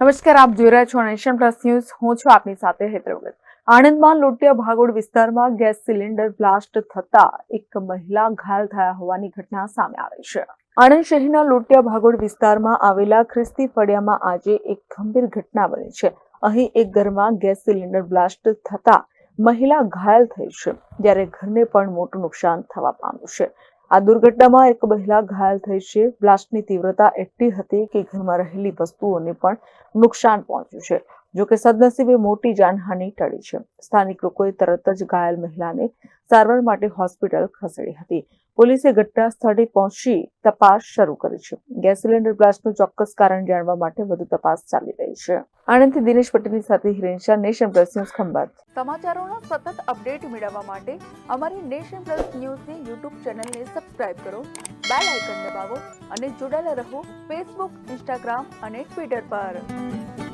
નમસ્કાર, આપ જોઈ રહ્યા છો નેશન પ્લસ ન્યૂઝ. હું છું આપની સાથે હૈદરાબાદ. આણંદમાં લોટિયા ભાગોળ વિસ્તારમાં ગેસ સિલિન્ડર બ્લાસ્ટ થતા એક મહિલા ઘાયલ થયા હોવાની ઘટના સામે આવી છે. આણંદ શહેરના લોટિયા ભાગોળ વિસ્તારમાં આવેલા ખ્રિસ્તી ફળિયામાં આજે એક ગંભીર ઘટના બની છે. અહીં એક ઘરમાં ગેસ સિલિન્ડર બ્લાસ્ટ થતા મહિલા ઘાયલ થઈ છે, જ્યારે ઘરને પણ મોટું નુકસાન થવા પામ્યું છે. આ દુર્ઘટનામાં એક મહિલા ઘાયલ થઈ છે. બ્લાસ્ટની તીવ્રતા એટલી હતી કે ઘરમાં રહેલી વસ્તુઓને પણ નુકસાન પહોંચ્યું છે. જોકે સદનસીબે મોટી જાનહાનિ ટળી છે. સ્થાનિક લોકોએ તરત જ ઘાયલ મહિલાને સારવાર માટે હોસ્પિટલ ખસેડી હતી. પોલીસે ઘટના સ્થળે પહોંચી તપાસ શરૂ કરી છે. ગેસ સિલિન્ડર બ્લાસ્ટનું ચોક્કસ કારણ જાણવા માટે વધુ તપાસ ચાલી રહી છે. આણંદથી દિનેશ પટેલની સાથે Hiren nation plus news Khambhat. સમાચારોના સતત અપડેટ મેળવવા માટે અમારી નેશન પ્લસ ન્યૂઝની યુટ્યુબ ચેનલને સબસ્ક્રાઇબ કરો, બેલ આઇકન દબાવો અને જોડાયેલા રહો ફેસબુક, ઇન્સ્ટાગ્રામ અને ટ્વિટર પર.